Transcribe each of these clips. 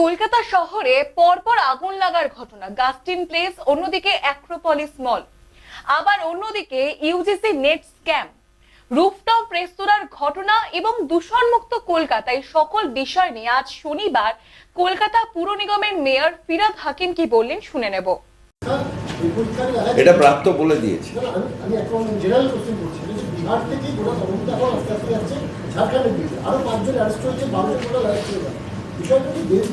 কলকাতা শহরে পরপর আগুন লাগার ঘটনা। গাস্টিন প্লেস অন্যদিকে অ্যাক্রোপলিস মল আবার অন্যদিকে ইউজিসি নেট স্ক্যাম রুফটপ রেস্তোরাঁর ঘটনা এবং দূষণমুক্ত কলকাতায় সকল বিষয় নিয়ে আজ শনিবার কলকাতা পুর নিগমের মেয়র ফিরাদ হাকিম কি বললেন শুনে নেব। এটা প্রাপ্ত বলে দিয়েছে। আমি এখন জেনারেল কোশ্চেন করছি। বিহার থেকে গোটা তদন্ত এখন আস্তে আস্তে যাচ্ছে ঝাড়খণ্ডের দিকে আরও পাঁচজন অ্যারেস্ট হয়েছে বারোজন গোটা অ্যারেস্ট হয়ে বিষয়টা। দেশ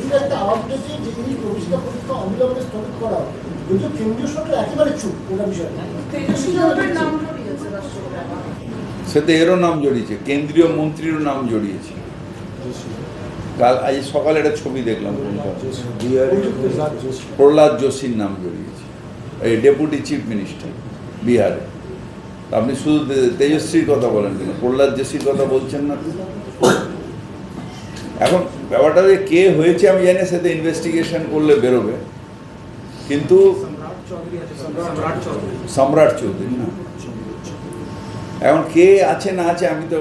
এরও নাম জড়িয়েছে, কেন্দ্রীয় মন্ত্রীরও নাম জড়িয়েছে। কাল আজ সকালে একটা ছবি দেখলাম প্রহ্লাদ যোশীর নাম জড়িয়েছে, এই ডেপুটি চিফ মিনিস্টার বিহারে। আপনি শুধু তেজস্বীর কথা বলেন কেন? প্রহ্লাদ যোশীর কথা বলছেন না? এখন ব্যাপারটা যে কে হয়েছে আমি জানি সেটা ইনভেস্টিগেশন করলে বেরোবে। কিন্তু সম্রাট চৌধুরী না। এখন কে আছে না আছে আমি তো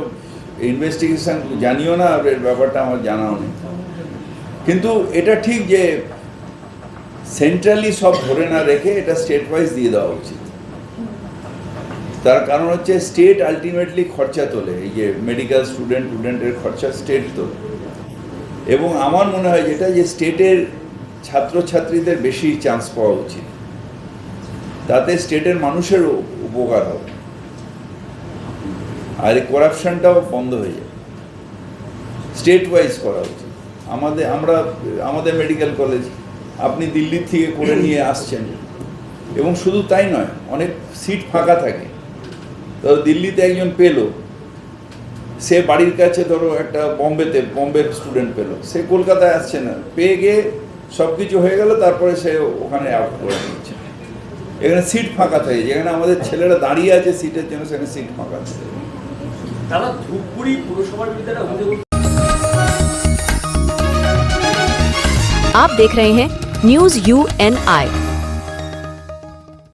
ইনভেস্টিগেশন জানিও না এর ব্যাপারটা আমার জানাও নেই। কিন্তু এটা ঠিক যে সেন্ট্রালি সব ধরে না রেখে এটা স্টেট ওয়াইজ দিয়ে দেওয়া উচিত। তার কারণ হচ্ছে স্টেট আলটিমেটলি খরচা তোলে এই যে মেডিকেল স্টুডেন্ট স্টুডেন্টের খরচা স্টেট তোলে। এবং আমার মনে হয় যেটা যে স্টেটের ছাত্রছাত্রীদের বেশি চান্স পাওয়া উচিত। তাতে স্টেটের মানুষেরও উপকার হবে। আর এই করাপশানটাও বন্ধ হয়ে যাবে। স্টেট ওয়াইজ করা উচিত। আমাদের, আমরা, আমাদের মেডিকেল কলেজ আপনি দিল্লি থেকে করে নিয়ে আসছেন। এবং শুধু তাই নয়, অনেক সিট ফাঁকা থাকে। তো দিল্লিতে একজন পেল সে বাড়ির কাছে ধরো একটা বম্বেতে বম্বের স্টুডেন্ট পেলো সে কলকাতায় আসছে না পেয়ে গিয়ে সব কিছু হয়ে গেল তারপরে সে ওখানে আউট করে নিচ্ছে এখানে সিট ফাঁকা থাকে যেখানে আমাদের ছেলেরা দাঁড়িয়ে আছে সিটের জন্য সেখানে সিট ফাঁকা থাকে দাদা ধূপগুড়ি পুরসভার বিরুদ্ধে একটা অভিযোগ आप देख रहे हैं न्यूज यू एन आई